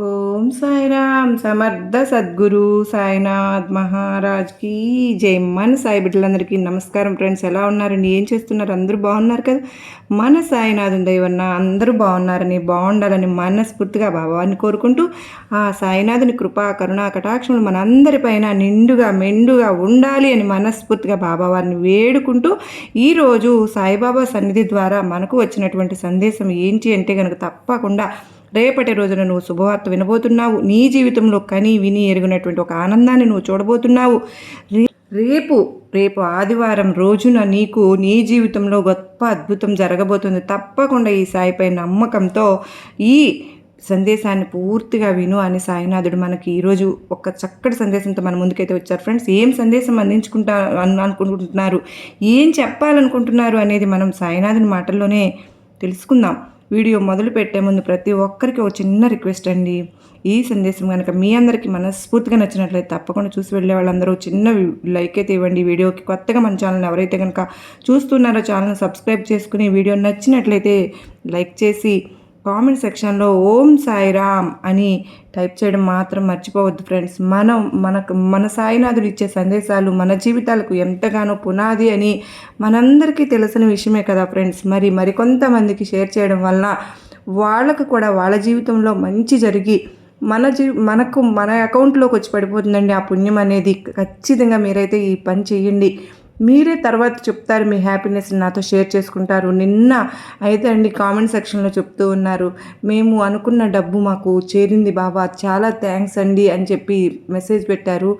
ఓం సాయిరామ్ సమర్థ సద్గురు సాయినాథ్ మహారాజ్కి జై. మన సాయి బిడ్డలందరికీ నమస్కారం ఫ్రెండ్స్. ఎలా ఉన్నారండి? ఏం చేస్తున్నారు? అందరూ బాగున్నారు కదా? మన సాయినాథుని దైవన్న అందరూ బాగున్నారని బాగుండాలని మనస్ఫూర్తిగా భావాన్ని కోరుకుంటూ ఆ సాయినాథుని కృపా కరుణా కటాక్షములు మనందరిపైన నిండుగా మెండుగా ఉండాలి అని మనస్ఫూర్తిగా బాబావారిని వేడుకుంటూ ఈరోజు సాయిబాబా సన్నిధి ద్వారా మనకు వచ్చినటువంటి సందేశం ఏంటి అంటే కనుక తప్పకుండా రేపటి రోజున నువ్వు శుభవార్త వినబోతున్నావు. నీ జీవితంలో కని విని ఎరిగినటువంటి ఒక ఆనందాన్ని నువ్వు చూడబోతున్నావు. రేపు రేపు ఆదివారం రోజున నీకు నీ జీవితంలో గొప్ప అద్భుతం జరగబోతుంది. తప్పకుండా ఈ సాయిపై నమ్మకంతో ఈ సందేశాన్ని పూర్తిగా విను అని సాయినాథుడు మనకి ఈరోజు ఒక చక్కటి సందేశంతో మన ముందుకైతే వచ్చారు. ఫ్రెండ్స్ ఏం సందేశం అందించుకుంటా అనుకుంటున్నారు? ఏం చెప్పాలనుకుంటున్నారు అనేది మనం సాయినాథుని మాటల్లోనే తెలుసుకుందాం. వీడియో మొదలు పెట్టే ముందు ప్రతి ఒక్కరికి ఒక చిన్న రిక్వెస్ట్ అండి. ఈ సందేశం కనుక మీ అందరికీ మనస్ఫూర్తిగా నచ్చినట్లయితే తప్పకుండా చూసి వెళ్ళే వాళ్ళందరూ చిన్న లైక్ అయితే ఇవ్వండి. వీడియోకి కొత్తగా మన ఛానల్ ఎవరైతే కనుక చూస్తున్నారో ఛానల్ సబ్స్క్రైబ్ చేసుకుని వీడియో నచ్చినట్లయితే లైక్ చేసి కామెంట్ సెక్షన్లో ఓం సాయిరామ్ అని టైప్ చేయడం మాత్రం మర్చిపోవద్దు ఫ్రెండ్స్. మనం మనకు మన సాయినాథుడు ఇచ్చే సందేశాలు మన జీవితాలకు ఎంతగానో పునాది అని మనందరికీ తెలిసిన విషయమే కదా ఫ్రెండ్స్. మరి మరికొంతమందికి షేర్ చేయడం వలన వాళ్ళకు కూడా వాళ్ళ జీవితంలో మంచి జరిగి మన జీ మనకు మన అకౌంట్లోకి వచ్చి పడిపోతుందండి ఆ పుణ్యం అనేది. ఖచ్చితంగా మీరైతే ఈ పని చేయండి. మీరే తర్వాత చెప్తారు మీ హ్యాపీనెస్ నాతో షేర్ చేసుకుంటారు. నిన్న అయితే అండి కామెంట్ సెక్షన్లో చెప్తూ ఉన్నారు మేము అనుకున్న డబ్బు మాకు చేరింది బాబా చాలా థ్యాంక్స్ అండి అని చెప్పి మెసేజ్ పెట్టారు.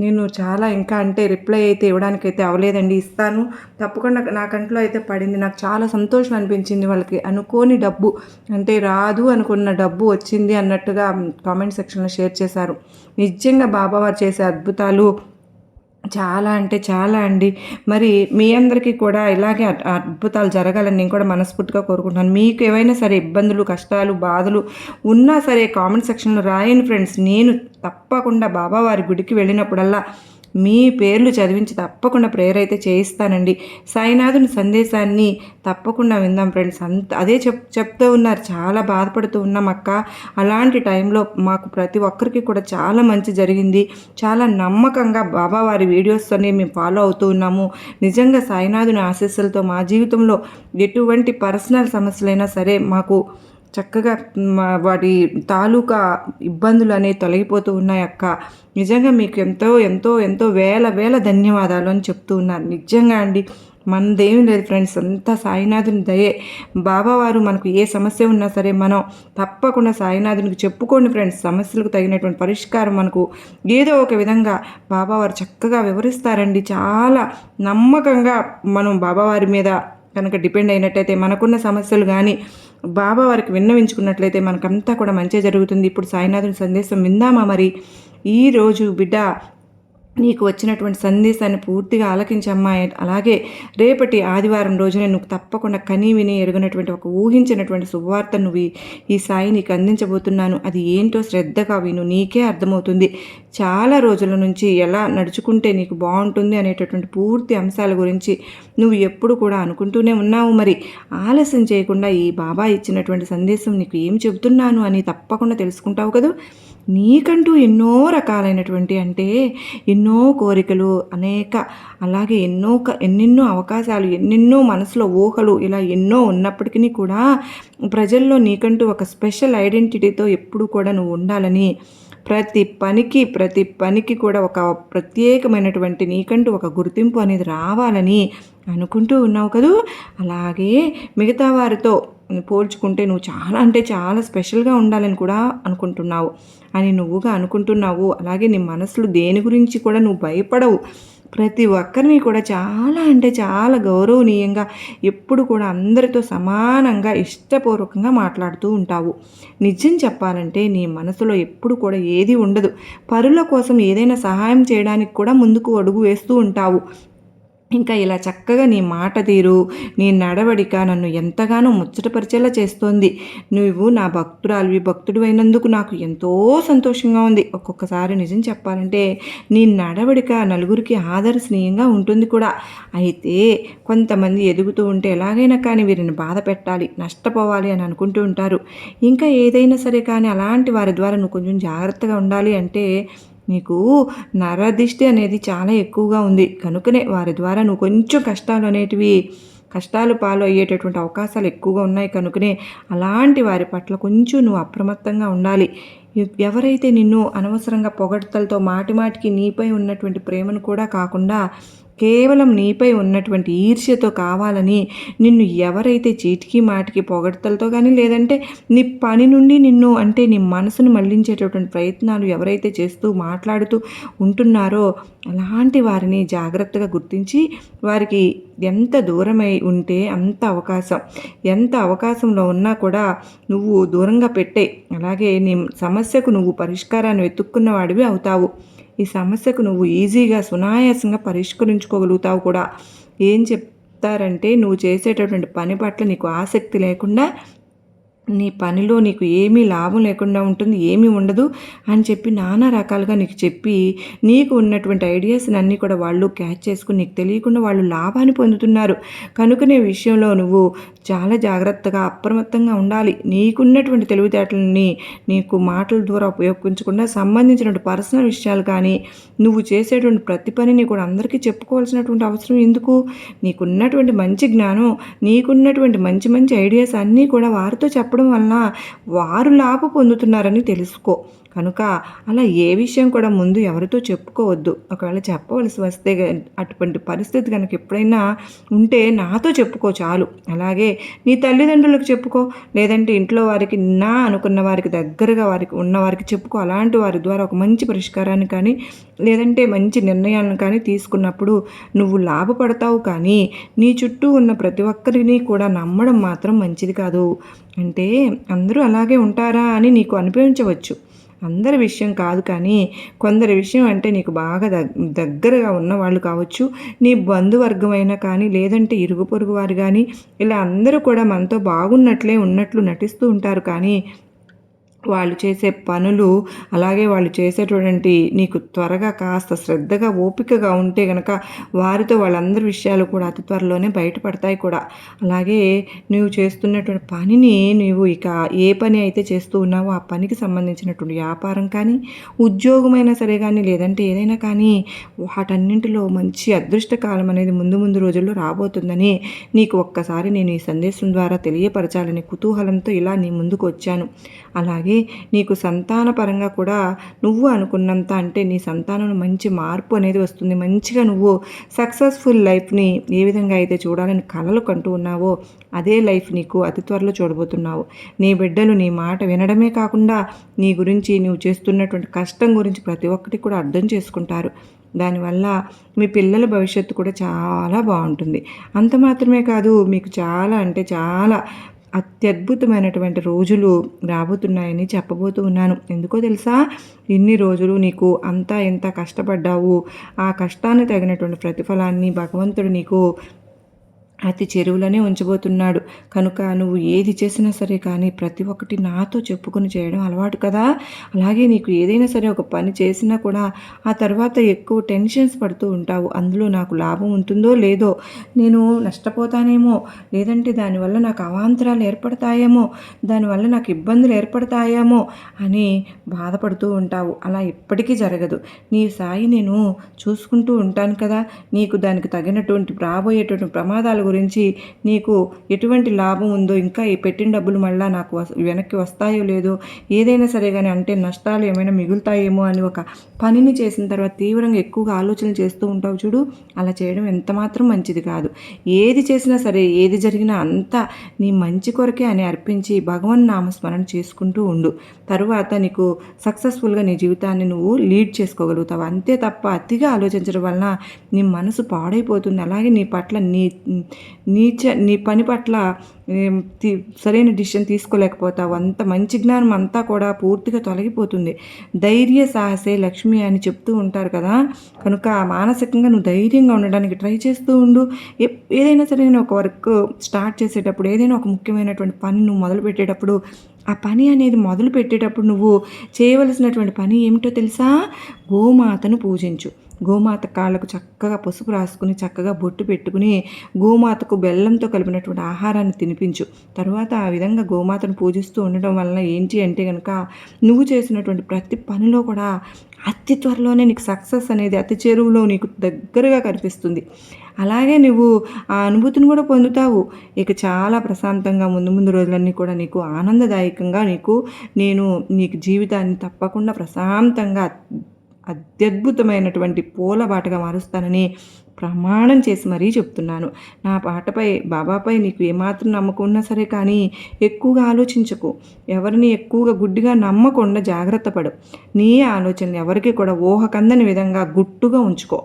నేను చాలా ఇంకా అంటే రిప్లై అయితే ఇవ్వడానికైతే అవ్వలేదండి ఇస్తాను. తప్పకుండా నా కంట్లో అయితే పడింది. నాకు చాలా సంతోషం అనిపించింది వాళ్ళకి. అనుకోని డబ్బు అంటే రాదు అనుకున్న డబ్బు వచ్చింది అన్నట్టుగా కామెంట్ సెక్షన్లో షేర్ చేశారు. నిజంగా బాబా వారు చేసే అద్భుతాలు చాలా అంటే చాలా అండి. మరి మీ అందరికీ కూడా ఇలాగే అద్భుతాలు జరగాలని నేను కూడా మనస్ఫూర్తిగా కోరుకుంటున్నాను. మీకు ఏవైనా సరే ఇబ్బందులు కష్టాలు బాధలు ఉన్నా సరే కామెంట్ సెక్షన్లో రాయని ఫ్రెండ్స్. నేను తప్పకుండా బాబావారి గుడికి వెళ్ళినప్పుడల్లా మీ పేర్లు చదివించి తప్పకుండా ప్రేయర్ అయితే చేయిస్తానండి. సాయినాథుని సందేశాన్ని తప్పకుండా విందాం ఫ్రెండ్స్. అంత అదే చెప్ చెప్తూ ఉన్నారు. చాలా బాధపడుతూ ఉన్నాం అక్క. అలాంటి టైంలో మాకు ప్రతి ఒక్కరికి కూడా చాలా మంచి జరిగింది. చాలా నమ్మకంగా బాబా వారి వీడియోస్తోనే మేము ఫాలో అవుతూ ఉన్నాము. నిజంగా సాయినాథుని ఆశీస్సులతో మా జీవితంలో ఎటువంటి పర్సనల్ సమస్యలైనా సరే మాకు చక్కగా వాటి తాలూకా ఇబ్బందులు అనేవి తొలగిపోతూ ఉన్నాయి అక్క. నిజంగా మీకు ఎంతో ఎంతో ఎంతో వేల వేల ధన్యవాదాలు అని చెప్తూ ఉన్నారు. నిజంగా అండి మనదేం లేదు ఫ్రెండ్స్. అంతా సాయినాథుని దయే. బాబావారు మనకు ఏ సమస్య ఉన్నా సరే మనం తప్పకుండా సాయినాథునికి చెప్పుకోండి ఫ్రెండ్స్. సమస్యలకు తగినటువంటి పరిష్కారం మనకు ఏదో ఒక విధంగా బాబావారు చక్కగా వివరిస్తారండి. చాలా నమ్మకంగా మనం బాబావారి మీద కనుక డిపెండ్ అయినట్టయితే మనకున్న సమస్యలు కానీ బాబా వారికి విన్నవించుకున్నట్లయితే మనకంతా కూడా మంచి జరుగుతుంది. ఇప్పుడు సాయినాథుని సందేశం విందామా మరి? ఈరోజు బిడ్డ నీకు వచ్చినటువంటి సందేశాన్ని పూర్తిగా ఆలకించమ్మా అలాగే రేపటి ఆదివారం రోజున నువ్వు తప్పకుండా కనీ విని ఎరుగినటువంటి ఒక ఊహించినటువంటి శుభవార్త నువ్వు ఈ సాయి నీకు అందించబోతున్నాను. అది ఏంటో శ్రద్ధగా విను. నీకే అర్థమవుతుంది. చాలా రోజుల నుంచి ఎలా నడుచుకుంటే నీకు బాగుంటుంది అనేటటువంటి పూర్తి అంశాల గురించి నువ్వు ఎప్పుడు కూడా అనుకుంటూనే ఉన్నావు. మరి ఆలస్యం చేయకుండా ఈ బాబా ఇచ్చినటువంటి సందేశం నీకు ఏం చెబుతున్నాను అని తప్పకుండా తెలుసుకుంటావు కదా? నీకంటూ ఎన్నో రకాలైనటువంటి అంటే ఎన్నో కోరికలు అనేక అలాగే ఎన్నో ఎన్నెన్నో అవకాశాలు ఎన్నెన్నో మనసులో ఊహలు ఇలా ఎన్నో ఉన్నప్పటికీ కూడా ప్రజల్లో నీకంటూ ఒక స్పెషల్ ఐడెంటిటీతో ఎప్పుడు కూడా నువ్వు ఉండాలని ప్రతి పనికి ప్రతి పనికి కూడా ఒక ప్రత్యేకమైనటువంటి నీకంటూ ఒక గుర్తింపు అనేది రావాలని అనుకుంటూ ఉన్నావు కదూ? అలాగే మిగతా వారితో పోల్చుకుంటే నువ్వు చాలా అంటే చాలా స్పెషల్గా ఉండాలని కూడా అనుకుంటున్నావు. అని నువ్వుగా అనుకుంటున్నావు. అలాగే నీ మనసులో దేని గురించి కూడా నువ్వు భయపడవు. ప్రతి ఒక్కరిని కూడా చాలా అంటే చాలా గౌరవనీయంగా ఎప్పుడు కూడా అందరితో సమానంగా ఇష్టపూర్వకంగా మాట్లాడుతూ ఉంటావు. నిజం చెప్పాలంటే నీ మనసులో ఎప్పుడు కూడా ఏది ఉండదు. పరుల కోసం ఏదైనా సహాయం చేయడానికి కూడా ముందుకు అడుగు వేస్తూ ఉంటావు. ఇంకా ఇలా చక్కగా నీ మాట తీరు నీ నడవడిక నన్ను ఎంతగానో ముచ్చటపరిచేలా చేస్తోంది. నువ్వు నా భక్తురాలివి భక్తుడు అయినందుకు నాకు ఎంతో సంతోషంగా ఉంది. ఒక్కొక్కసారి నిజం చెప్పాలంటే నీ నడవడిక నలుగురికి ఆదర్శనీయంగా ఉంటుంది కూడా. అయితే కొంతమంది ఎదుగుతూ ఉంటే ఎలాగైనా కానీ వీరిని బాధ పెట్టాలి నష్టపోవాలి అని అనుకుంటూ ఉంటారు. ఇంకా ఏదైనా సరే కానీ అలాంటి వారి ద్వారా నువ్వు కొంచెం జాగ్రత్తగా ఉండాలి అంటే నీకు నరదిష్టి అనేది చాలా ఎక్కువగా ఉంది. కనుకనే వారి ద్వారా నువ్వు కొంచెం కష్టాలు అనేటివి కష్టాలు పాలు అయ్యేటటువంటి అవకాశాలు ఎక్కువగా ఉన్నాయి కనుకనే అలాంటి వారి పట్ల కొంచెం నువ్వు అప్రమత్తంగా ఉండాలి. ఎవరైతే నిన్ను అనవసరంగా పొగడ్తలతో మాటిమాటికి నీపై ఉన్నటువంటి ప్రేమను కూడా కాకుండా కేవలం నీపై ఉన్నటువంటి ఈర్ష్యతో కావాలని నిన్ను ఎవరైతే చీటికి మాటికి పొగడతలతో కానీ లేదంటే నీ పని నుండి నిన్ను అంటే నీ మనసును మళ్ళించేటటువంటి ప్రయత్నాలు ఎవరైతే చేస్తూ మాట్లాడుతూ ఉంటున్నారో అలాంటి వారిని జాగ్రత్తగా గుర్తించి వారికి ఎంత దూరమై ఉంటే అంత అవకాశం. ఎంత అవకాశంలో ఉన్నా కూడా నువ్వు దూరంగా పెట్టే అలాగే నీ సమస్యకు నువ్వు పరిష్కారాన్ని వెతుక్కున్న వాడివి అవుతావు. ఈ సమస్యకు నువ్వు ఈజీగా సునాయాసంగా పరిష్కరించుకోగలుగుతావు కూడా. ఏం చెప్తారంటే నువ్వు చేసేటటువంటి పని పట్ల నీకు ఆసక్తి లేకుండా నీ పనిలో నీకు ఏమీ లాభం లేకుండా ఉంటుంది ఏమీ ఉండదు అని చెప్పి నానా రకాలుగా నీకు చెప్పి నీకు ఉన్నటువంటి ఐడియాస్ అన్నీ కూడా వాళ్ళు క్యాచ్ చేసుకుని నీకు తెలియకుండా వాళ్ళు లాభాన్ని పొందుతున్నారు. కనుకనే విషయంలో నువ్వు చాలా జాగ్రత్తగా అప్రమత్తంగా ఉండాలి. నీకున్నటువంటి తెలివితేటలని నీకు మాటల ద్వారా ఉపయోగించకుండా సంబంధించినటువంటి పర్సనల్ విషయాలు కానీ నువ్వు చేసేటువంటి ప్రతి పనిని కూడా అందరికీ చెప్పుకోవాల్సినటువంటి అవసరం ఎందుకు? నీకున్నటువంటి మంచి జ్ఞానం నీకున్నటువంటి మంచి మంచి ఐడియాస్ అన్నీ కూడా వారితో చెప్పడం వలన వారు లాభ పొందుతున్నారని తెలుసుకో. కనుక అలా ఏ విషయం కూడా ముందు ఎవరితో చెప్పుకోవద్దు. ఒకవేళ చెప్పవలసి వస్తే అటువంటి పరిస్థితి కనుక ఎప్పుడైనా ఉంటే నాతో చెప్పుకో చాలు. అలాగే నీ తల్లిదండ్రులకు చెప్పుకో. లేదంటే ఇంట్లో వారికి నా అనుకున్న వారికి దగ్గరగా వారికి ఉన్న వారికి చెప్పుకో. అలాంటి వారి ద్వారా ఒక మంచి పరిష్కారాన్ని కానీ లేదంటే మంచి నిర్ణయాలను కానీ తీసుకున్నప్పుడు నువ్వు లాభపడతావు కానీ నీ చుట్టూ ఉన్న ప్రతి ఒక్కరిని కూడా నమ్మడం మాత్రం మంచిది కాదు. అంటే అందరూ అలాగే ఉంటారా అని నీకు అనిపించవచ్చు. అందరి విషయం కాదు కానీ కొందరి విషయం అంటే నీకు బాగా దగ్గరగా ఉన్నవాళ్ళు కావచ్చు నీ బంధువర్గమైనా కానీ లేదంటే ఇరుగు పొరుగు వారు కానీ ఇలా అందరూ కూడా మనతో బాగున్నట్లే ఉన్నట్లు నటిస్తూ ఉంటారు కానీ వాళ్ళు చేసే పనులు అలాగే వాళ్ళు చేసేటువంటి నీకు త్వరగా కాస్త శ్రద్ధగా ఓపికగా ఉంటే గనక వారితో వాళ్ళందరి విషయాలు కూడా అతి త్వరలోనే బయటపడతాయి కూడా. అలాగే నువ్వు చేస్తున్నటువంటి పనిని నువ్వు ఇక ఏ పని అయితే చేస్తూ ఉన్నావో ఆ పనికి సంబంధించినటువంటి వ్యాపారం కానీ ఉద్యోగమైనా సరే కానీ లేదంటే ఏదైనా కానీ వాటన్నింటిలో మంచి అదృష్ట కాలం అనేది ముందు ముందు రోజుల్లో రాబోతుందని నీకు ఒక్కసారి నేను ఈ సందేశం ద్వారా తెలియపరచాలని కుతూహలంతో ఇలా నీ ముందుకు వచ్చాను. అలాగే నీకు సంతానపరంగా కూడా నువ్వు అనుకున్నంత అంటే నీ సంతానం మంచి మార్పు అనేది వస్తుంది. మంచిగా నువ్వు సక్సెస్ఫుల్ లైఫ్ని ఏ విధంగా అయితే చూడాలని కలలు కంటూ ఉన్నావో అదే లైఫ్ నీకు అతి త్వరలో చూడబోతున్నావు. నీ బిడ్డలు నీ మాట వినడమే కాకుండా నీ గురించి నువ్వు చేస్తున్నటువంటి కష్టం గురించి ప్రతి ఒక్కటి కూడా అర్థం చేసుకుంటారు. దానివల్ల మీ పిల్లల భవిష్యత్తు కూడా చాలా బాగుంటుంది. అంత మాత్రమే కాదు మీకు చాలా అంటే చాలా అత్యద్భుతమైనటువంటి రోజులు రాబోతున్నాయని చెప్పబోతూ ఉన్నాను. ఎందుకో తెలుసా? ఇన్ని రోజులు నీకు అంతా ఎంత కష్టపడ్డావు? ఆ కష్టానికి తగినటువంటి ప్రతిఫలాన్ని భగవంతుడు నీకు అతి చెరువులోనే ఉంచబోతున్నాడు. కనుక నువ్వు ఏది చేసినా సరే కానీ ప్రతి ఒక్కటి నాతో చెప్పుకొని చేయడం అలవాటు కదా? అలాగే నీకు ఏదైనా సరే ఒక పని చేసినా కూడా ఆ తర్వాత ఎక్కువ టెన్షన్స్ పడుతూ ఉంటావు. అందులో నాకు లాభం ఉంటుందో లేదో నేను నష్టపోతానేమో? లేదంటే దానివల్ల నాకు అవాంతరాలు ఏర్పడతాయేమో? దానివల్ల నాకు ఇబ్బందులు ఏర్పడతాయేమో? అని బాధపడుతూ ఉంటావు. అలా ఎప్పటికీ జరగదు. నీ సాయి నేను చూసుకుంటూ ఉంటాను కదా? నీకు దానికి తగినటువంటి రాబోయేటువంటి ప్రమాదాలు గురించి నీకు ఎటువంటి లాభం ఉందో ఇంకా ఈ పెట్టిన డబ్బులు మళ్ళీ నాకు వెనక్కి వస్తాయో లేదో ఏదైనా సరే కానీ అంటే నష్టాలు ఏమైనా మిగులుతాయేమో అని ఒక పనిని చేసిన తర్వాత తీవ్రంగా ఎక్కువగా ఆలోచనలు చేస్తూ ఉంటావు చూడు. అలా చేయడం ఎంత మాత్రం మంచిది కాదు. ఏది చేసినా సరే ఏది జరిగినా అంతా నీ మంచి కొరకే అని అర్పించి భగవన్ నామస్మరణ చేసుకుంటూ ఉండు. తరువాత నీకు సక్సెస్ఫుల్గా నీ జీవితాన్ని నువ్వు లీడ్ చేసుకోగలుగుతావు. అంతే తప్ప అతిగా ఆలోచించడం వలన నీ మనసు పాడైపోతుంది. అలాగే నీ పట్ల నీ నీ చ నీ పని పట్ల సరైన డిసిషన్ తీసుకోలేకపోతావు. అంత మంచి జ్ఞానం అంతా కూడా పూర్తిగా తొలగిపోతుంది. ధైర్య సాహసే లక్ష్మి అని చెప్తూ ఉంటారు కదా. కనుక మానసికంగా నువ్వు ధైర్యంగా ఉండడానికి ట్రై చేస్తూ ఉండు. ఏదైనా సరే నేను ఒక వర్క్ స్టార్ట్ చేసేటప్పుడు ఏదైనా ఒక ముఖ్యమైనటువంటి పని నువ్వు మొదలు పెట్టేటప్పుడు ఆ పని అనేది మొదలు పెట్టేటప్పుడు నువ్వు చేయవలసినటువంటి పని ఏమిటో తెలుసా? గోమాతను పూజించు. గోమాత కాళ్ళకు చక్కగా పసుపు రాసుకుని చక్కగా బొట్టు పెట్టుకుని గోమాతకు బెల్లంతో కలిపినటువంటి ఆహారాన్ని తినిపించు. తర్వాత ఆ విధంగా గోమాతను పూజిస్తూ ఉండడం వలన ఏంటి అంటే కనుక నువ్వు చేసినటువంటి ప్రతి పనిలో కూడా అతి త్వరలోనే నీకు సక్సెస్ అనేది అతి చేరువులో నీకు దగ్గరగా కనిపిస్తుంది. అలాగే నువ్వు ఆ అనుభూతిని కూడా పొందుతావు. ఇక చాలా ప్రశాంతంగా ముందు ముందు రోజులన్నీ కూడా నీకు ఆనందదాయకంగా నీకు నేను నీకు జీవితాన్ని తప్పకుండా ప్రశాంతంగా అత్యద్భుతమైనటువంటి పూల బాటగా మారుస్తానని ప్రమాణం చేసి మరీ చెప్తున్నాను. నా పాటపై బాబాపై నీకు ఏమాత్రం నమ్మకం ఉన్నా సరే కానీ ఎక్కువగా ఆలోచించకు. ఎవరిని ఎక్కువగా గుడ్డిగా నమ్మకుండా జాగ్రత్త పడు. నీ ఆలోచనలు ఎవరికి కూడా ఊహకందని విధంగా గుట్టుగా ఉంచుకో.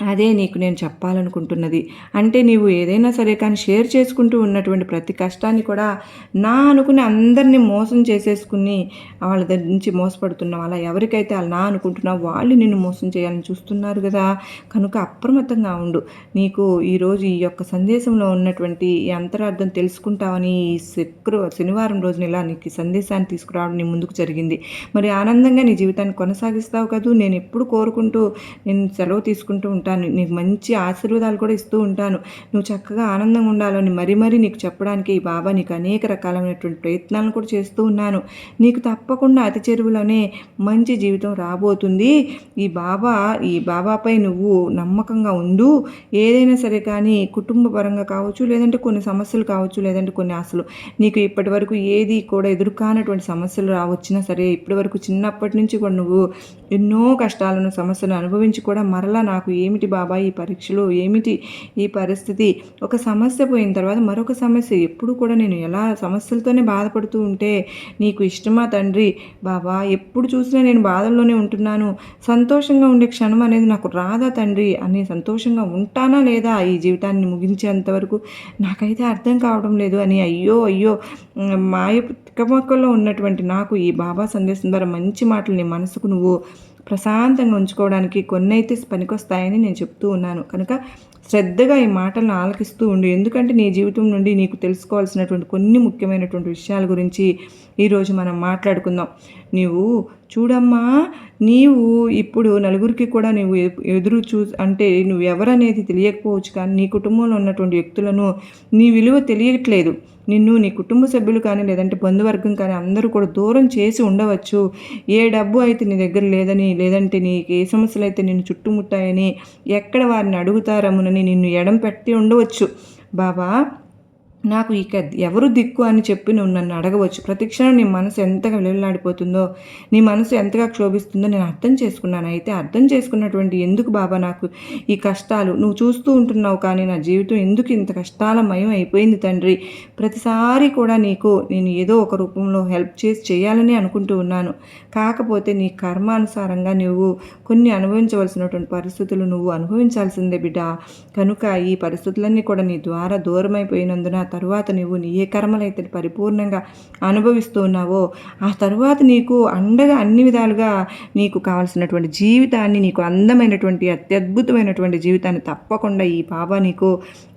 అదే నీకు నేను చెప్పాలనుకుంటున్నది. అంటే నీవు ఏదైనా సరే కానీ షేర్ చేసుకుంటూ ఉన్నటువంటి ప్రతి కష్టాన్ని కూడా నా అనుకుని అందరినీ మోసం చేసేసుకుని వాళ్ళ దగ్గర నుంచి మోసపడుతున్నావు అలా ఎవరికైతే అలా నా అనుకుంటున్నావు వాళ్ళు నిన్ను మోసం చేయాలని చూస్తున్నారు కదా. కనుక అప్రమత్తంగా ఉండు. నీకు ఈరోజు ఈ యొక్క సందేశంలో ఉన్నటువంటి ఈ అంతరార్థం తెలుసుకుంటావని ఈ శుక్ర శనివారం రోజున ఇలా నీకు ఈ సందేశాన్ని తీసుకురావడం నీ ముందుకు జరిగింది. మరి ఆనందంగా నీ జీవితాన్ని కొనసాగిస్తావు కదూ? నేను ఎప్పుడు కోరుకుంటూ నేను సెలవు తీసుకుంటూ ఉంటాను. నీకు మంచి ఆశీర్వాదాలు కూడా ఇస్తూ ఉంటాను. నువ్వు చక్కగా ఆనందంగా ఉండాలని మరీ మరీ నీకు చెప్పడానికి ఈ బాబా నీకు అనేక రకాలైనటువంటి ప్రయత్నాలను కూడా చేస్తూ ఉన్నాను. నీకు తప్పకుండా అతి చెరువులోనే మంచి జీవితం రాబోతుంది. ఈ బాబా ఈ బాబాపై నువ్వు నమ్మకంగా ఉండు. ఏదైనా సరే కానీ కుటుంబ పరంగా కావచ్చు లేదంటే కొన్ని సమస్యలు కావచ్చు లేదంటే కొన్ని ఆశలు నీకు ఇప్పటి వరకు ఏది కూడా ఎదురుకానటువంటి సమస్యలు రావచ్చినా సరే ఇప్పటి వరకు చిన్నప్పటి నుంచి కూడా నువ్వు ఎన్నో కష్టాలను సమస్యలను అనుభవించి కూడా మరలా నాకు ఏమి ఏమిటి బాబా ఈ పరీక్షలు? ఏమిటి ఈ పరిస్థితి? ఒక సమస్య పోయిన తర్వాత మరొక సమస్య. ఎప్పుడు కూడా నేను ఎలా సమస్యలతోనే బాధపడుతూ ఉంటే నీకు ఇష్టమా తండ్రి? బాబా ఎప్పుడు చూసినా నేను బాధల్లోనే ఉంటున్నాను. సంతోషంగా ఉండే క్షణం అనేది నాకు రాదా తండ్రి? అని సంతోషంగా ఉంటానా లేదా? ఈ జీవితాన్ని ముగించేంత వరకు నాకైతే అర్థం కావడం లేదు అని అయ్యో అయ్యో మాయ తిక్కమక్కలో ఉన్నటువంటి నాకు ఈ బాబా సందేశం ద్వారా మంచి మాటలు నీ మనసుకు నువ్వు ప్రశాంతంగా ఉంచుకోవడానికి కొన్ని అయితే పనికొస్తాయని నేను చెప్తూ ఉన్నాను. కనుక శ్రద్ధగా ఈ మాటలను ఆలకిస్తూ ఉండు. ఎందుకంటే నీ జీవితం నుండి నీకు తెలుసుకోవాల్సినటువంటి కొన్ని ముఖ్యమైనటువంటి విషయాల గురించి ఈరోజు మనం మాట్లాడుకుందాం. నీవు చూడమ్మా నీవు ఇప్పుడు నలుగురికి కూడా నువ్వు ఎదురు చూ అంటే నువ్వు ఎవరనేది తెలియకపోవచ్చు కానీ నీ కుటుంబంలో ఉన్నటువంటి వ్యక్తులను నీ విలువ తెలియట్లేదు. నిన్ను నీ కుటుంబ సభ్యులు కానీ లేదంటే బంధువర్గం కానీ అందరూ కూడా దూరం చేసి ఉండవచ్చు. ఏ డబ్బు అయితే నీ దగ్గర లేదని లేదంటే నీకు ఏ సమస్యలు అయితే నిన్ను చుట్టుముట్టాయని ఎక్కడ వారిని అడుగుతారమునని నిన్ను ఎడం పెట్టి ఉండవచ్చు. బాబా నాకు ఇక ఎవరు దిక్కు అని చెప్పి నువ్వు నన్ను అడగవచ్చు. ప్రతిక్షణం నీ మనసు ఎంతగా విలువలాడిపోతుందో నీ మనసు ఎంతగా క్షోభిస్తుందో నేను అర్థం చేసుకున్నాను. అయితే అర్థం చేసుకున్నటువంటి ఎందుకు బాబా నాకు ఈ కష్టాలు? నువ్వు చూస్తూ ఉంటున్నావు కానీ నా జీవితం ఎందుకు ఇంత కష్టాలమయం అయిపోయింది తండ్రి? ప్రతిసారి కూడా నీకు నేను ఏదో ఒక రూపంలో హెల్ప్ చేసి చేయాలని అనుకుంటూ ఉన్నాను. కాకపోతే నీ కర్మానుసారంగా నువ్వు కొన్ని అనుభవించవలసినటువంటి పరిస్థితులు నువ్వు అనుభవించాల్సిందే బిడ్డ. కనుక ఈ పరిస్థితులన్నీ కూడా నీ ద్వారా దూరమైపోయినందున తరువాత నువ్వు నీ ఏ కర్మలైతే పరిపూర్ణంగా అనుభవిస్తూ ఉన్నావో ఆ తరువాత నీకు అండగా అన్ని విధాలుగా నీకు కావాల్సినటువంటి జీవితాన్ని నీకు అందమైనటువంటి అత్యద్భుతమైనటువంటి జీవితాన్ని తప్పకుండా ఈ బాబా నీకు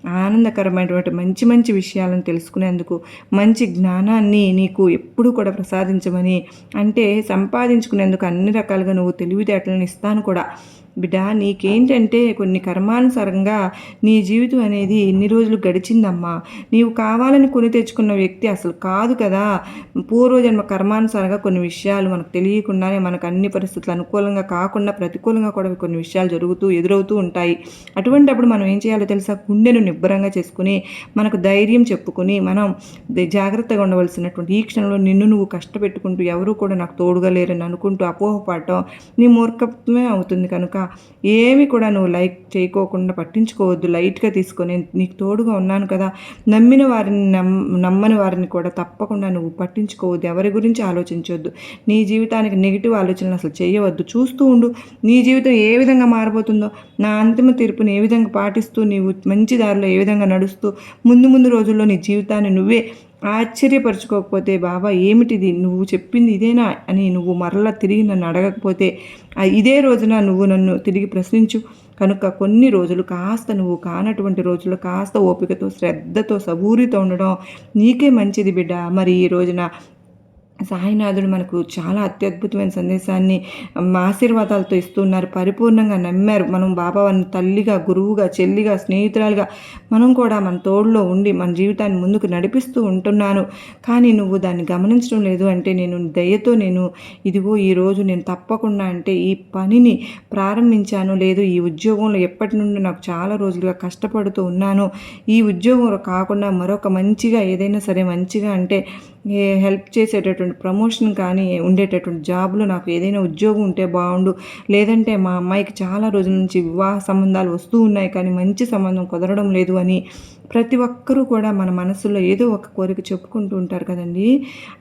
ఆనందకరమైనటువంటి మంచి మంచి విషయాలను తెలుసుకునేందుకు మంచి జ్ఞానాన్ని నీకు ఎప్పుడూ కూడా ప్రసాదించమని అంటే సంపాదించుకునేందుకు అన్ని రకాలుగా నువ్వు తెలివితేటలను ఇస్తాను కూడా. బిడ్డ నీకేంటంటే కొన్ని కర్మానుసారంగా నీ జీవితం అనేది ఎన్ని రోజులు గడిచిందమ్మా? నీవు కావాలని కొని తెచ్చుకున్న వ్యక్తి అసలు కాదు కదా. పూర్వజన్మ కర్మానుసారంగా కొన్ని విషయాలు మనకు తెలియకుండానే మనకు అన్ని పరిస్థితులు అనుకూలంగా కాకుండా ప్రతికూలంగా కూడా కొన్ని విషయాలు జరుగుతూ ఎదురవుతూ ఉంటాయి. అటువంటప్పుడు మనం ఏం చేయాలో తెలుసా? గుండెను నిబ్బరంగా చేసుకుని మనకు ధైర్యం చెప్పుకుని మనం జాగ్రత్తగా ఉండవలసినటువంటి ఈ క్షణంలో నిన్ను నువ్వు కష్టపెట్టుకుంటూ ఎవరు కూడా నాకు తోడుగా లేరని అనుకుంటూ అపోహపడటం నీ మూర్ఖత్వమే అవుతుంది కనుక ఏమి కూడా నువ్వు లైక్ చేయకోకుండా పట్టించుకోవద్దు. లైట్గా తీసుకొని నీకు తోడుగా ఉన్నాను కదా నమ్మిన వారిని నమ్ నమ్మని వారిని కూడా తప్పకుండా నువ్వు పట్టించుకోవద్దు. ఎవరి గురించి ఆలోచించవద్దు నీ జీవితానికి నెగిటివ్ ఆలోచనలు అసలు చేయవద్దు. చూస్తూ ఉండు నీ జీవితం ఏ విధంగా మారిపోతుందో నా అంతిమ తీర్పుని ఏ విధంగా పాటిస్తూ నీవు మంచి దారిలో ఏ విధంగా నడుస్తూ ముందు ముందు రోజుల్లో నీ జీవితాన్ని నువ్వే ఆశ్చర్యపరచుకోకపోతే బాబా ఏమిటిది? నువ్వు చెప్పింది ఇదేనా? అని నువ్వు మరలా తిరిగి నన్ను అడగకపోతే ఇదే రోజున నువ్వు నన్ను తిరిగి ప్రశ్నించు. కనుక కొన్ని రోజులు కాస్త నువ్వు కానటువంటి రోజులు కాస్త ఓపికతో శ్రద్ధతో సబూరితో ఉండడం నీకే మంచిది బిడ్డ. మరి ఈ రోజున సాయినాథుడు మనకు చాలా అత్యద్భుతమైన సందేశాన్ని ఆశీర్వాదాలతో ఇస్తున్నారు. పరిపూర్ణంగా నమ్మారు. మనం బాబావారిని తల్లిగా గురువుగా చెల్లిగా స్నేహితురాలుగా మనం కూడా మన తోడులో ఉండి మన జీవితాన్ని ముందుకు నడిపిస్తూ ఉంటున్నాను. కానీ నువ్వు దాన్ని గమనించడం లేదు అంటే నేను దయతో నేను ఇదిగో ఈరోజు నేను తప్పకుండా అంటే ఈ పనిని ప్రారంభించాను. లేదు ఈ ఉద్యోగంలో ఎప్పటి నుండి నాకు చాలా రోజులుగా కష్టపడుతూ ఉన్నాను. ఈ ఉద్యోగం కాకుండా మరొక మంచిగా ఏదైనా సరే మంచిగా అంటే హెల్ప్ చేసేటటువంటి ప్రమోషన్ కానీ ఉండేటటువంటి జాబ్లో నాకు ఏదైనా ఉద్యోగం ఉంటే బాగుండు. లేదంటే మా అమ్మాయికి చాలా రోజుల నుంచి వివాహ సంబంధాలు వస్తూ ఉన్నాయి కానీ మంచి సంబంధం కుదరడం లేదు అని ప్రతి ఒక్కరూ కూడా మన మనసులో ఏదో ఒక కోరిక చెప్పుకుంటూ ఉంటారు కదండి.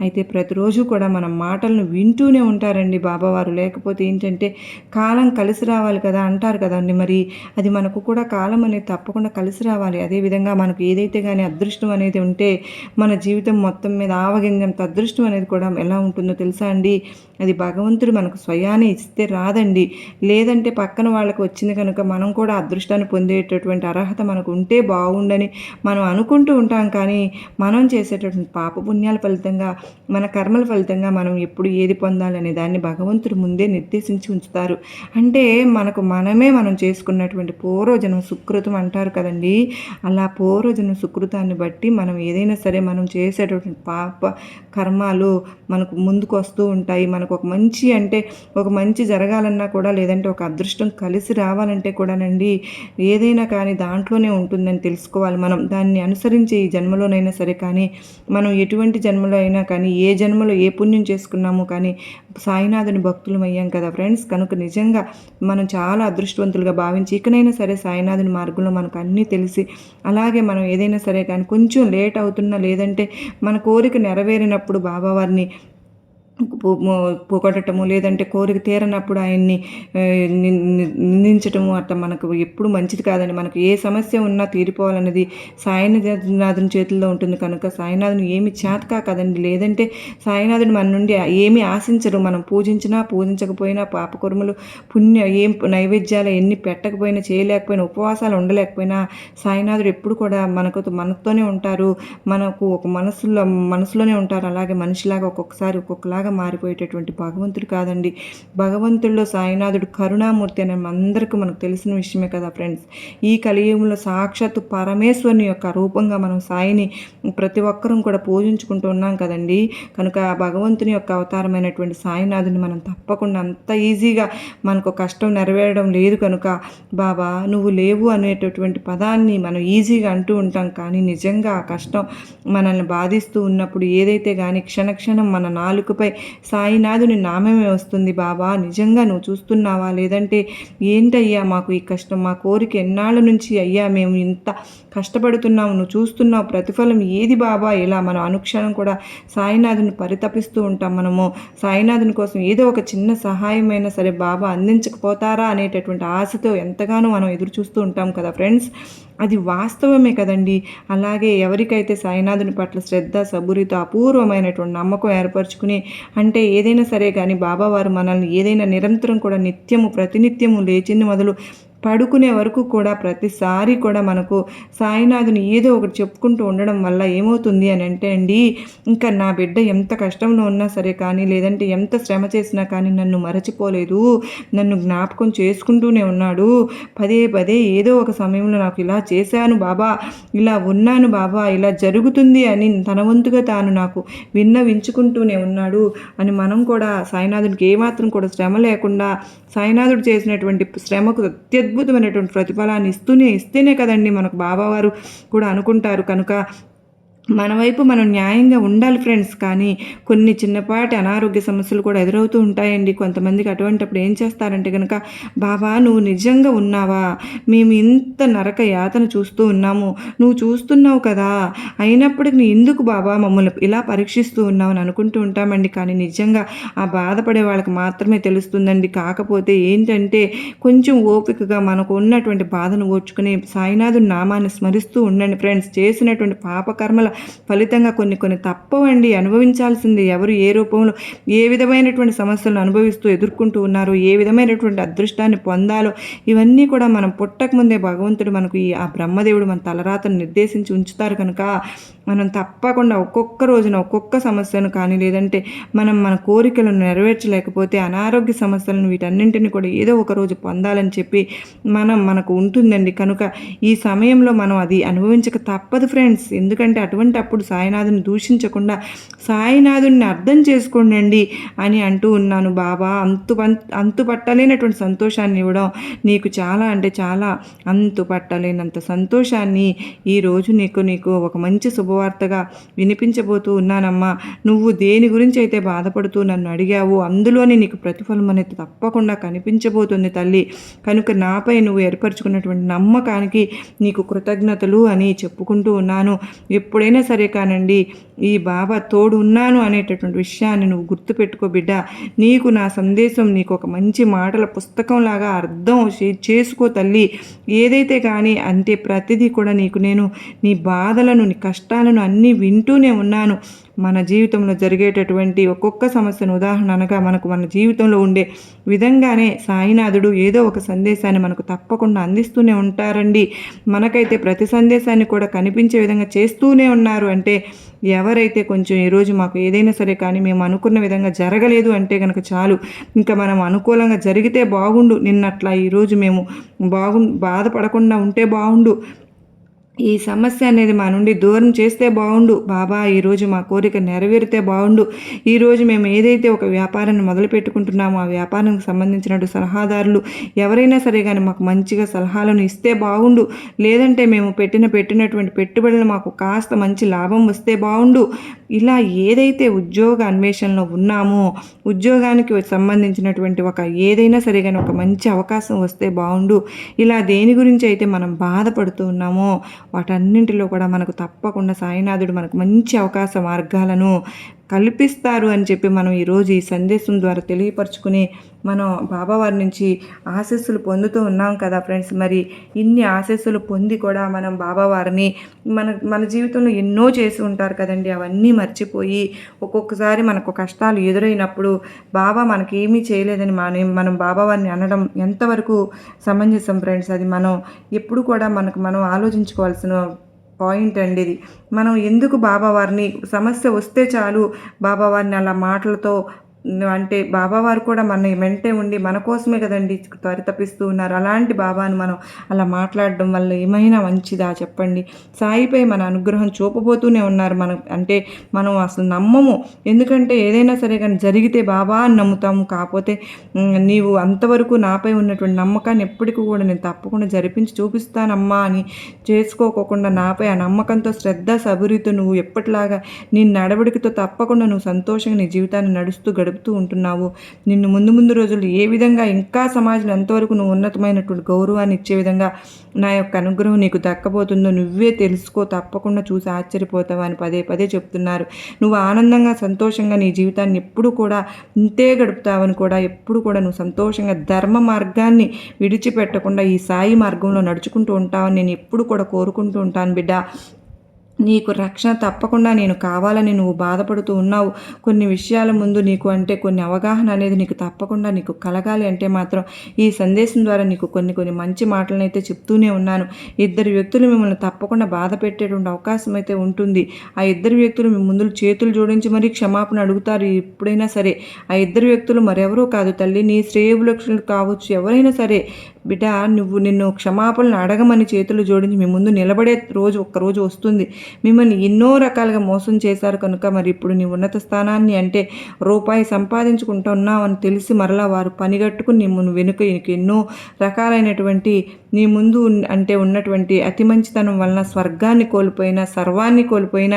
అయితే ప్రతిరోజు కూడా మన మాటలను వింటూనే ఉంటారండి బాబావారు. లేకపోతే ఏంటంటే కాలం కలిసి రావాలి కదా అంటారు కదండి మరి. అది మనకు కూడా కాలం అనేది తప్పకుండా కలిసి రావాలి. అదేవిధంగా మనకు ఏదైతే కానీ అదృష్టం అనేది ఉంటే మన జీవితం మొత్తం మీద ఆవగింజంత అదృష్టం అనేది కూడా ఎలా ఉంటుందో తెలుసా అండి? అది భగవంతుడు మనకు స్వయాన్ని ఇస్తే రాదండి. లేదంటే పక్కన వాళ్ళకి వచ్చింది కనుక మనం కూడా అదృష్టాన్ని పొందేటటువంటి అర్హత మనకు ఉంటే బాగుండని మనం అనుకుంటూ ఉంటాం. కానీ మనం చేసేటటువంటి పాపపుణ్యాల ఫలితంగా మన కర్మల ఫలితంగా మనం ఎప్పుడు ఏది పొందాలనే దాన్ని భగవంతుడు ముందే నిర్దేశించి ఉంచుతారు. అంటే మనకు మనమే మనం చేసుకున్నటువంటి పూర్వజనం సుకృతం అంటారు కదండి. అలా పూర్వజనం సుకృతాన్ని బట్టి మనం ఏదైనా సరే మనం చేసేటటువంటి పాప కర్మాలు మనకు ముందుకు వస్తూ ఉంటాయి. మనకు ఒక మంచి అంటే ఒక మంచి జరగాలన్నా కూడా లేదంటే ఒక అదృష్టం కలిసి రావాలంటే కూడానండి ఏదైనా కానీ దాంట్లోనే ఉంటుందని తెలుసుకోవాలి. మనం దాన్ని అనుసరించి ఈ జన్మలోనైనా సరే కానీ మనం ఎటువంటి జన్మలో అయినా కానీ ఏ జన్మలో ఏ పుణ్యం చేసుకున్నాము కానీ సాయినాథుని భక్తులం అయ్యాం కదా ఫ్రెండ్స్. కనుక నిజంగా మనం చాలా అదృష్టవంతులుగా భావించి ఇకనైనా సరే సాయినాథుని మార్గంలో మనకు అన్నీ తెలిసి అలాగే మనం ఏదైనా సరే కానీ కొంచెం లేట్ అవుతున్నా లేదంటే మన కోరిక నెరవేరినప్పుడు బాబావారిని పొగడటము లేదంటే కోరిక తీరనప్పుడు ఆయన్ని నిందించటము అట్లా మనకు ఎప్పుడు మంచిది కాదని మనకు ఏ సమస్య ఉన్నా తీరిపోవాలన్నది సాయినాథుని చేతుల్లో ఉంటుంది. కనుక సాయినాథుని ఏమి చేతకా కదండి. లేదంటే సాయినాథుడు మన నుండి ఏమి ఆశించరు. మనం పూజించినా పూజించకపోయినా పాపకురుములు పుణ్య ఏం నైవేద్యాలు ఎన్ని పెట్టకపోయినా చేయలేకపోయినా ఉపవాసాలు ఉండలేకపోయినా సాయినాథుడు ఎప్పుడు కూడా మనకు మనతోనే ఉంటారు. మనకు ఒక మనసులో మనసులోనే ఉంటారు. అలాగే మనిషిలాగా ఒక్కొక్కసారి ఒక్కొక్కలాగా లాగా మారిపోయేటటువంటి భగవంతుడు కాదండి. భగవంతుల్లో సాయినాథుడు కరుణామూర్తి అనే అందరికీ మనకు తెలిసిన విషయమే కదా ఫ్రెండ్స్. ఈ కలియుగంలో సాక్షాత్తు పరమేశ్వరుని యొక్క రూపంగా మనం సాయిని ప్రతి ఒక్కరం కూడా పూజించుకుంటూ ఉన్నాం కదండి. కనుక భగవంతుని యొక్క అవతారమైనటువంటి సాయినాథుని మనం తప్పకుండా అంత ఈజీగా మనకు కష్టం నెరవేరడం లేదు కనుక బాబా నువ్వు లేవు అనేటటువంటి పదాన్ని మనం ఈజీగా అంటూ ఉంటాం. కానీ నిజంగా ఆ కష్టం మనల్ని బాధిస్తూ ఉన్నప్పుడు ఏదైతే కానీ క్షణక్షణం మన నాలుకపై సాయినాథుని నామమే వస్తుంది బాబా. నిజంగా నువ్వు చూస్తున్నావా? లేదంటే ఏంటయ్యా మాకు ఈ కష్టం? మా కోరిక ఎన్నాళ్ళ నుంచి అయ్యా మేము ఇంత కష్టపడుతున్నాము నువ్వు చూస్తున్నావు ప్రతిఫలం ఏది బాబా? ఇలా మనం అనుక్షణం కూడా సాయినాథుని పరితపిస్తూ ఉంటాం మనము. సాయినాథుని కోసం ఏదో ఒక చిన్న సహాయమైనా సరే బాబా అందించకపోతారా అనేటటువంటి ఆశతో ఎంతగానో మనం ఎదురు చూస్తూ ఉంటాం కదా ఫ్రెండ్స్. అది వాస్తవమే కదండి. అలాగే ఎవరికైతే సాయినాథుని పట్ల శ్రద్ధ సబురితో అపూర్వమైనటువంటి నమ్మకం ఏర్పరచుకుని అంటే ఏదైనా సరే కానీ బాబావారు మనల్ని ఏదైనా నిరంతరం కూడా నిత్యము ప్రతినిత్యము లేచింది మొదలు పడుకునే వరకు కూడా ప్రతిసారి కూడా మనకు సాయినాథుని ఏదో ఒకటి చెప్పుకుంటూ ఉండడం వల్ల ఏమవుతుంది అని అంటే అండి ఇంకా నా బిడ్డ ఎంత కష్టంలో ఉన్నా సరే కానీ లేదంటే ఎంత శ్రమ చేసినా కానీ నన్ను మరచిపోలేదు. నన్ను జ్ఞాపకం చేసుకుంటూనే ఉన్నాడు. పదే పదే ఏదో ఒక సమయంలో నాకు ఇలా చేశాను బాబా ఇలా ఉన్నాను బాబా ఇలా జరుగుతుంది అని తన వంతుగా తాను నాకు విన్నవించుకుంటూనే ఉన్నాడు. అని మనం కూడా సాయినాథుడికి ఏమాత్రం కూడా శ్రమ లేకుండా సాయినాథుడు చేసినటువంటి శ్రమకు అత్యద్భుత అత్యద్భుతమైనటువంటి ప్రతిఫలాన్ని ఇస్తూనే ఇస్తేనే కదండి మనకు బాబావారు కూడా అనుకుంటారు. కనుక మన వైపు మనం న్యాయంగా ఉండాలి ఫ్రెండ్స్ కానీ కొన్ని చిన్నపాటి అనారోగ్య సమస్యలు కూడా ఎదురవుతూ ఉంటాయండి. కొంతమందికి అటువంటిప్పుడు ఏం చేస్తారంటే కనుక బాబా నువ్వు నిజంగా ఉన్నావా? మేము ఇంత నరక యాతన చూస్తూ ఉన్నాము. నువ్వు చూస్తున్నావు కదా. అయినప్పటికీ ఎందుకు బాబా మమ్మల్ని ఇలా పరీక్షిస్తూ ఉన్నావు? అని అనుకుంటూ ఉంటామండి. కానీ నిజంగా ఆ బాధపడే వాళ్ళకి మాత్రమే తెలుస్తుందండి. కాకపోతే ఏంటంటే కొంచెం ఓపికగా మనకు ఉన్నటువంటి బాధను ఓర్చుకుని సాయినాథు నామాన్ని స్మరిస్తూ ఉండండి ఫ్రెండ్స్. చేసినటువంటి పాపకర్మల ఫలితంగా కొన్ని కొన్ని తప్పవండి. అనుభవించాల్సింది ఎవరు ఏ రూపంలో ఏ విధమైనటువంటి సమస్యలను అనుభవిస్తూ ఎదుర్కొంటూ ఉన్నారో ఏ విధమైనటువంటి అదృష్టాన్ని పొందాలో ఇవన్నీ కూడా మనం పుట్టక ముందే భగవంతుడు మనకు ఈ ఆ బ్రహ్మదేవుడు మన తలరాతను నిర్దేశించి ఉంచుతారు కనుక మనం తప్పకుండా ఒక్కొక్క రోజున ఒక్కొక్క సమస్యను కానీ లేదంటే మనం మన కోరికలను నెరవేర్చలేకపోతే అనారోగ్య సమస్యలను వీటన్నింటిని కూడా ఏదో ఒక రోజు పొందాలని చెప్పి మనం మనకు ఉంటుందండి. కనుక ఈ సమయంలో మనం అది అనుభవించక తప్పదు ఫ్రెండ్స్. ఎందుకంటే అటువంటి అప్పుడు సాయినాథుని దూషించకుండా సాయినాథుని అర్థం చేసుకోండి అని అంటూ ఉన్నాను బాబా. అంతు అంతు పట్టలేనటువంటి సంతోషాన్ని ఇవ్వడం నీకు చాలా అంటే చాలా అంతు పట్టలేనంత సంతోషాన్ని ఈరోజు నీకు నీకు ఒక మంచి శుభవార్తగా వినిపించబోతూ ఉన్నానమ్మా. నువ్వు దేని గురించి అయితే బాధపడుతూ నన్ను అడిగావు అందులోనే నీకు ప్రతిఫలం అనేది తప్పకుండా కనిపించబోతుంది తల్లి. కనుక నాపై నువ్వు ఏర్పరచుకున్నటువంటి నమ్మకానికి నీకు కృతజ్ఞతలు అని చెప్పుకుంటూ ఉన్నాను. ఎప్పుడైనా సరే కానండి ఈ బాబా తోడు ఉన్నాను అనేటటువంటి విషయాన్ని నువ్వు గుర్తుపెట్టుకో బిడ్డ. నీకు నా సందేశం నీకు ఒక మంచి మాటల పుస్తకంలాగా అర్థం చేసుకో తల్లి. ఏదైతే కానీ అంటే ప్రతిదీ కూడా నీకు నేను నీ బాధలను నీ కష్టాలను అన్నీ వింటూనే ఉన్నాను. మన జీవితంలో జరిగేటటువంటి ఒక్కొక్క సమస్యను ఉదాహరణ అనగా మనకు మన జీవితంలో ఉండే విధంగానే సాయినాథుడు ఏదో ఒక సందేశాన్ని మనకు తప్పకుండా అందిస్తూనే ఉంటారండి. మనకైతే ప్రతి సందేశాన్ని కూడా కనిపించే విధంగా చేస్తూనే ఉన్నారు. అంటే ఎవరైతే కొంచెం ఈరోజు మాకు ఏదైనా సరే కానీ మేము అనుకున్న విధంగా జరగలేదు అంటే కనుక చాలు ఇంకా మనం అనుకూలంగా జరిగితే బాగుండు. నిన్నట్లా ఈరోజు మేము బాగు బాధపడకుండా ఉంటే బాగుండు. ఈ సమస్య అనేది మా నుండి దూరం చేస్తే బాగుండు బాబా ఈరోజు మా కోరిక నెరవేరితే బాగుండు ఈరోజు మేము ఏదైతే ఒక వ్యాపారాన్ని మొదలు పెట్టుకుంటున్నామో ఆ వ్యాపారానికి సంబంధించినట్టు సలహాదారులు ఎవరైనా సరే కానీ మాకు మంచిగా సలహాలను ఇస్తే బాగుండు లేదంటే మేము పెట్టిన పెట్టినటువంటి పెట్టుబడులు మాకు కాస్త మంచి లాభం వస్తే బాగుండు ఇలా ఏదైతే ఉద్యోగ అన్వేషణలో ఉన్నామో ఉద్యోగానికి సంబంధించినటువంటి ఒక ఏదైనా సరే కానీ ఒక మంచి అవకాశం వస్తే బాగుండు ఇలా దేని గురించి అయితే మనం బాధపడుతూ ఉన్నామో వాటన్నింటిలో కూడా మనకు తప్పకుండా సాయినాథుడు మనకు మంచి అవకాశ మార్గాలను కల్పిస్తారు అని చెప్పి మనం ఈరోజు ఈ సందేశం ద్వారా తెలియపరచుకుని మనం బాబావారి నుంచి ఆశస్సులు పొందుతూ ఉన్నాం కదా ఫ్రెండ్స్. మరి ఇన్ని ఆశస్సులు పొంది కూడా మనం బాబావారిని మన మన జీవితంలో ఎన్నో చేసి ఉంటారు కదండి. అవన్నీ మర్చిపోయి ఒక్కొక్కసారి మనకు కష్టాలు ఎదురైనప్పుడు బాబా మనకి ఏమీ చేయలేదని మనం మనం బాబావారిని అనడం ఎంతవరకు సమంజసం ఫ్రెండ్స్. అది మనం ఎప్పుడు కూడా మనకు మనం ఆలోచించుకోవాల్సిన పాయింట్ అండి ఇది. మనం ఎందుకు బాబావారిని సమస్య వస్తే చాలు బాబావారిని అలా మాటలతో అంటే బాబావారు కూడా మన వెంటే ఉండి మన కోసమే కదండి త్వరితపిస్తూ ఉన్నారు. అలాంటి బాబాను మనం అలా మాట్లాడడం వల్ల ఏమైనా మంచిదా చెప్పండి? సాయిపై మన అనుగ్రహం చూపబోతూనే ఉన్నారు మనం అంటే మనం అసలు నమ్మము. ఎందుకంటే ఏదైనా సరే కానీ జరిగితే బాబా అని నమ్ముతాము. కాకపోతే నీవు అంతవరకు నాపై ఉన్నటువంటి నమ్మకాన్ని ఎప్పటికీ కూడా నేను తప్పకుండా జరిపించి చూపిస్తానమ్మా అని చేసుకోకోకుండా నాపై ఆ నమ్మకంతో శ్రద్ధ సబురితో నువ్వు ఎప్పటిలాగా నీ నడవడికతో తప్పకుండా నువ్వు సంతోషంగా నీ జీవితాన్ని నడుస్తూ గడుపు గడుపుతూ ఉంటున్నావు. నిన్ను ముందు ముందు రోజులు ఏ విధంగా ఇంకా సమాజంలో ఎంతవరకు నువ్వు ఉన్నతమైనటువంటి గౌరవాన్ని ఇచ్చే విధంగా నా యొక్క అనుగ్రహం నీకు దక్కబోతుందో నువ్వే తెలుసుకో తప్పకుండా చూసి ఆశ్చర్యపోతావు అని పదే పదే చెప్తున్నారు. నువ్వు ఆనందంగా సంతోషంగా నీ జీవితాన్ని ఎప్పుడు కూడా ఇంతే గడుపుతావని కూడా ఎప్పుడు కూడా నువ్వు సంతోషంగా ధర్మ మార్గాన్ని విడిచిపెట్టకుండా ఈ సాయి మార్గంలో నడుచుకుంటూ ఉంటావని నేను ఎప్పుడు కూడా కోరుకుంటూ ఉంటాను బిడ్డ. నీకు రక్షణ తప్పకుండా నేను కావాలని నువ్వు బాధపడుతూ ఉన్నావు. కొన్ని విషయాల ముందు నీకు అంటే కొన్ని అవగాహన అనేది నీకు తప్పకుండా నీకు కలగాలి అంటే మాత్రం ఈ సందేశం ద్వారా నీకు కొన్ని కొన్ని మంచి మాటలను అయితే చెప్తూనే ఉన్నాను. ఇద్దరు వ్యక్తులు మిమ్మల్ని తప్పకుండా బాధ పెట్టేటువంటి అవకాశం అయితే ఉంటుంది. ఆ ఇద్దరు వ్యక్తులు మీ ముందు చేతులు జోడించి మరీ క్షమాపణ అడుగుతారు. ఎప్పుడైనా సరే ఆ ఇద్దరు వ్యక్తులు మరెవరూ కాదు తల్లి. నీ శ్రేయబులక్షణులు కావచ్చు. ఎవరైనా సరే బిడ్డ నువ్వు నిన్ను క్షమాపణలు అడగమని చేతులు జోడించి మీ ముందు నిలబడే రోజు ఒక్కరోజు వస్తుంది. మిమ్మల్ని ఎన్నో రకాలుగా మోసం చేశారు కనుక మరి ఇప్పుడు నీ ఉన్నత స్థానాన్ని అంటే రూపాయి సంపాదించుకుంటున్నావని తెలిసి మరలా వారు పనిగట్టుకుని నిన్ను వెనుక నీకు ఎన్నో రకాలైనటువంటి నీ ముందు అంటే ఉన్నటువంటి అతి మంచితనం వలన స్వర్గాన్ని కోల్పోయిన సర్వాన్ని కోల్పోయిన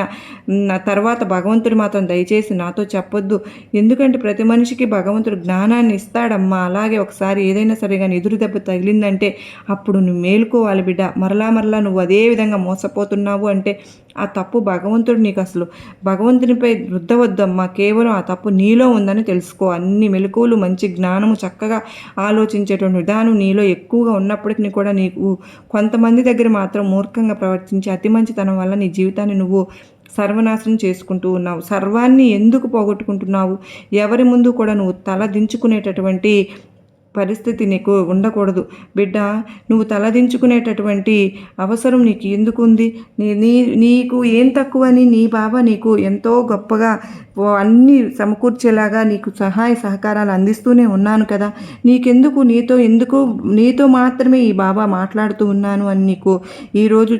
నా తర్వాత భగవంతుడు మాత్రం దయచేసి నాతో చెప్పొద్దు. ఎందుకంటే ప్రతి మనిషికి భగవంతుడు జ్ఞానాన్ని ఇస్తాడమ్మా. అలాగే ఒకసారి ఏదైనా సరే కానీ ఎదురు దెబ్బ తగిలిందంటే అప్పుడు నువ్వు మేలుకోవాలి బిడ్డ. మరలా మరలా నువ్వు అదే విధంగా మోసపోతున్నావు అంటే ఆ తప్పు భగవంతుడు నీకు అసలు భగవంతునిపై రుద్దవద్దమ్మా. కేవలం ఆ తప్పు నీలో ఉందని తెలుసుకో. అన్ని మెలకువలు మంచి జ్ఞానము చక్కగా ఆలోచించేటువంటి విధానం నీలో ఎక్కువగా ఉన్నప్పటికీ కూడా నీకు కొంతమంది దగ్గర మాత్రం మూర్ఖంగా ప్రవర్తించి అతి మంచితనం వల్ల నీ జీవితాన్ని నువ్వు సర్వనాశనం చేసుకుంటూ ఉన్నావు. సర్వాన్ని ఎందుకు పోగొట్టుకుంటున్నావు? ఎవరి ముందు కూడా నువ్వు తల దించుకునేటటువంటి పరిస్థితి నీకు ఉండకూడదు. బిడ్డ నువ్వు తలదించుకునేటటువంటి అవసరం నీకు ఎందుకు ఉంది నీ నీ నీకు ఏం తక్కువని నీ బాబా నీకు ఎంతో గొప్పగా అన్నీ సమకూర్చేలాగా నీకు సహాయ సహకారాలు అందిస్తూనే ఉన్నాను కదా. నీకెందుకు? నీతో ఎందుకు? నీతో మాత్రమే ఈ బాబా మాట్లాడుతూ ఉన్నాను అని నీకు ఈరోజు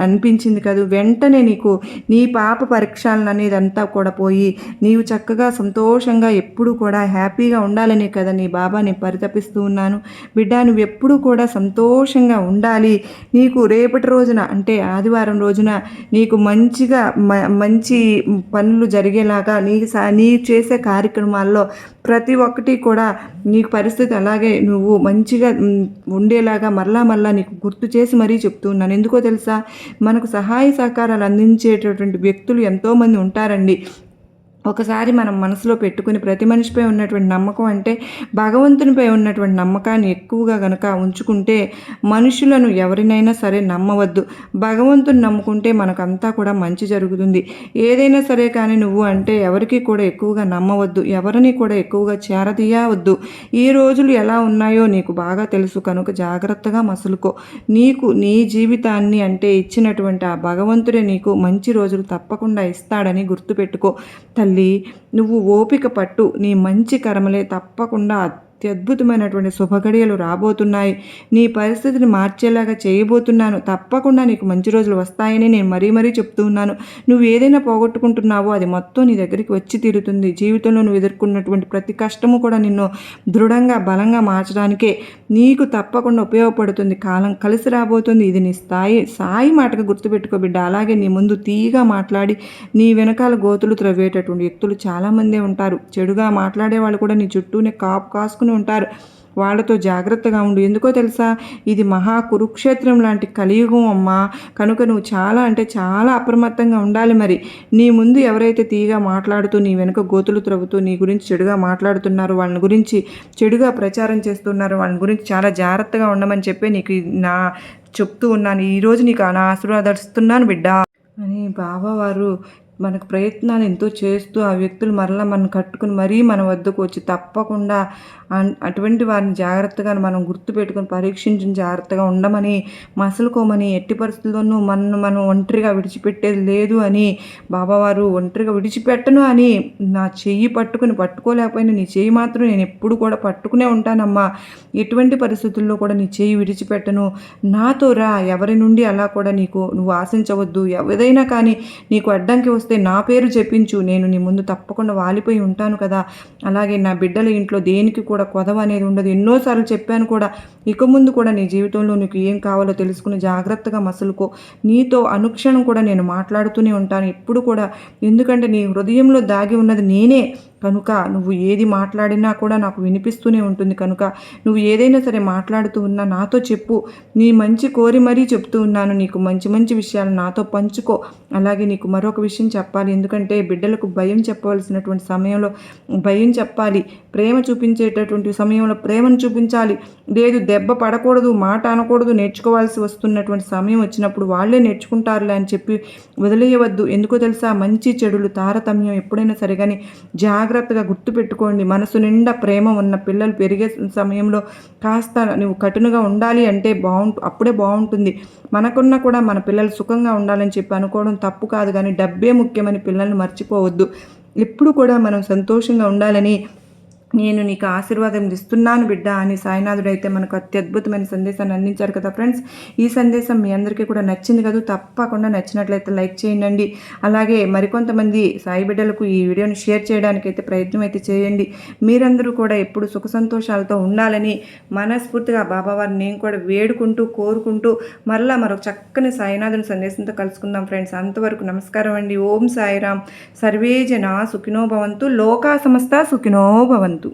అనిపించింది కదా? వెంటనే నీకు నీ పాప పరీక్షలను అనేది అంతా కూడా పోయి నీవు చక్కగా సంతోషంగా ఎప్పుడు కూడా హ్యాపీగా ఉండాలనే కదా నీ బాబా పరి పరితపిస్తూ ఉన్నాను. బిడ్డ నువ్వు ఎప్పుడూ కూడా సంతోషంగా ఉండాలి. నీకు రేపటి రోజున అంటే ఆదివారం రోజున నీకు మంచిగా మ- మంచి పనులు జరిగేలాగా నీ సా- నీ చేసే కార్యక్రమాల్లో ప్రతి ఒక్కటి కూడా నీకు పరిస్థితి అలాగే నువ్వు మంచిగా ఉండేలాగా మరలా మరలా నీకు గుర్తు చేసి మరీ చెప్తూ ఉన్నాను. ఎందుకో తెలుసా? మనకు సహాయ సహకారాలు అందించేటటువంటి వ్యక్తులు ఎంతోమంది ఉంటారండి. ఒకసారి మనం మనసులో పెట్టుకుని ప్రతి మనిషిపై ఉన్నటువంటి నమ్మకం అంటే భగవంతునిపై ఉన్నటువంటి నమ్మకాన్ని ఎక్కువగా గనక ఉంచుకుంటే మనుషులను ఎవరినైనా సరే నమ్మవద్దు. భగవంతుని నమ్ముకుంటే మనకంతా కూడా మంచి జరుగుతుంది. ఏదైనా సరే కానీ నువ్వు అంటే ఎవరికి కూడా ఎక్కువగా నమ్మవద్దు. ఎవరిని కూడా ఎక్కువగా చేరదీయవద్దు. ఈ రోజులు ఎలా ఉన్నాయో నీకు బాగా తెలుసు. కనుక జాగ్రత్తగా మసులుకో. నీకు నీ జీవితాన్ని అంటే ఇచ్చినటువంటి ఆ భగవంతుడే నీకు మంచి రోజులు తప్పకుండా ఇస్తాడని గుర్తుపెట్టుకో. తల్లి నువ్వు ఓపిక పట్టు. నీ మంచి కర్మలే తప్పకుండా అత్యద్భుతమైనటువంటి శుభగడియలు రాబోతున్నాయి. నీ పరిస్థితిని మార్చేలాగా చేయబోతున్నాను. తప్పకుండా నీకు మంచి రోజులు వస్తాయని నేను మరీ మరీ చెప్తూ ఉన్నాను. నువ్వు ఏదైనా పోగొట్టుకుంటున్నావో అది మొత్తం నీ దగ్గరికి వచ్చి తీరుతుంది. జీవితంలో నువ్వు ఎదుర్కొన్నటువంటి ప్రతి కష్టము కూడా నిన్ను దృఢంగా బలంగా మార్చడానికే నీకు తప్పకుండా ఉపయోగపడుతుంది. కాలం కలిసి రాబోతుంది. ఇది నీ స్థాయి సాయి మాటగా గుర్తుపెట్టుకో బిడ్డ. అలాగే నీ ముందు తీయగా మాట్లాడి నీ వెనకాల గోతులు త్రవ్వేటటువంటి వ్యక్తులు చాలామందే ఉంటారు. చెడుగా మాట్లాడే వాళ్ళు కూడా నీ చుట్టూనే కాపు కాసుకుని ఉంటారు. వాళ్ళతో జాగ్రత్తగా ఉండు. ఎందుకో తెలుసా? ఇది మహా కురుక్షేత్రం లాంటి కలియుగం అమ్మా. కనుక నువ్వు చాలా అంటే చాలా అప్రమత్తంగా ఉండాలి మరి. నీ ముందు ఎవరైతే తీగా మాట్లాడుతూ నీ వెనుక గోతులు త్రవ్వుతూ నీ గురించి చెడుగా మాట్లాడుతున్నారు వాళ్ళని గురించి చెడుగా ప్రచారం చేస్తున్నారు వాళ్ళని గురించి చాలా జాగ్రత్తగా ఉండమని చెప్పి నీకు నా చెప్తూ ఉన్నాను. ఈరోజు నీకు నా ఆశీర్వాదిస్తున్నాను బిడ్డ. అని బాబావారు మనకు ప్రయత్నాలు ఎంతో చేస్తూ ఆ వ్యక్తులు మరలా మనం కట్టుకుని మరీ మన వద్దకు వచ్చి తప్పకుండా అటువంటి వారిని జాగ్రత్తగా మనం గుర్తుపెట్టుకొని పరీక్షించిన జాగ్రత్తగా ఉండమని మసలుకోమని ఎట్టి పరిస్థితుల్లోనూ మనను మనం ఒంటరిగా విడిచిపెట్టేది లేదు అని బాబావారు ఒంటరిగా విడిచిపెట్టను అని నా చెయ్యి పట్టుకుని పట్టుకోలేకపోయినా నీ చెయ్యి మాత్రం నేను ఎప్పుడు కూడా పట్టుకునే ఉంటానమ్మా. ఎటువంటి పరిస్థితుల్లో కూడా నీ చెయ్యి విడిచిపెట్టను. నాతో రా ఎవరి నుండి అలా కూడా నీకు నువ్వు ఆశించవద్దు. ఏదైనా కానీ నీకు అడ్డంకి వస్తే నా పేరు చెప్పించు నేను నీ ముందు తప్పకుండా వాలిపోయి ఉంటాను కదా. అలాగే నా బిడ్డల ఇంట్లో దేనికి కూడా కొదవ అనేది ఉండదు. ఎన్నోసార్లు చెప్పాను కూడా ఇక ముందు కూడా నీ జీవితంలో నీకు ఏం కావాలో తెలుసుకుని జాగ్రత్తగా మసులుకో. నీతో అనుక్షణం కూడా నేను మాట్లాడుతూనే ఉంటాను. ఎప్పుడు కూడా ఎందుకంటే నీ హృదయంలో దాగి ఉన్నది నేనే. కనుక నువ్వు ఏది మాట్లాడినా కూడా నాకు వినిపిస్తూనే ఉంటుంది కనుక నువ్వు ఏదైనా సరే మాట్లాడుతూ ఉన్నా నాతో చెప్పు. నీ మంచి కోరి మరీ చెప్తూ ఉన్నాను. నీకు మంచి మంచి విషయాలు నాతో పంచుకో. అలాగే నీకు మరొక విషయం చెప్పాలి. ఎందుకంటే బిడ్డలకు భయం చెప్పవలసినటువంటి సమయంలో భయం చెప్పాలి. ప్రేమ చూపించేటటువంటి సమయంలో ప్రేమను చూపించాలి. లేదు దెబ్బ పడకూడదు మాట అనకూడదు నేర్చుకోవాల్సి వస్తున్నటువంటి సమయం వచ్చినప్పుడు వాళ్ళే నేర్చుకుంటారులే అని చెప్పి వదిలేయవద్దు. ఎందుకో తెలుసా? మంచి చెడులు తారతమ్యం ఎప్పుడైనా సరే కానీ జాగ్రత్తగా గుర్తుపెట్టుకోండి. మనసు నిండా ప్రేమ ఉన్న పిల్లలు పెరిగే సమయంలో కాస్త నువ్వు కఠినగా ఉండాలి అంటే బాగుంటు అప్పుడే బాగుంటుంది మనకున్నా కూడా మన పిల్లలు సుఖంగా ఉండాలని చెప్పి అనుకోవడం తప్పు కాదు కానీ డబ్బే ముఖ్యమని పిల్లల్ని మర్చిపోవద్దు. ఎప్పుడు కూడా మనం సంతోషంగా ఉండాలని నేను నీకు ఆశీర్వాదం ఇస్తున్నాను బిడ్డ అని సాయినాథుడు అయితే మనకు అత్యద్భుతమైన సందేశాన్ని అందించారు కదా ఫ్రెండ్స్. ఈ సందేశం మీ అందరికీ కూడా నచ్చింది కదా తప్పకుండా నచ్చినట్లయితే లైక్ చేయండి. అలాగే మరికొంతమంది సాయి బిడ్డలకు ఈ వీడియోని షేర్ చేయడానికి అయితే ప్రయత్నం అయితే చేయండి. మీరందరూ కూడా ఎప్పుడు సుఖ సంతోషాలతో ఉండాలని మనస్ఫూర్తిగా బాబావారిని నేను కూడా వేడుకుంటూ కోరుకుంటూ మరలా మరొక చక్కని సాయినాథుని సందేశంతో కలుసుకుందాం ఫ్రెండ్స్. అంతవరకు నమస్కారం అండి. ఓం సాయిరామ్. సర్వే జన సుఖినో భవంతు. లోకా సమస్త సుఖినో భవంతు.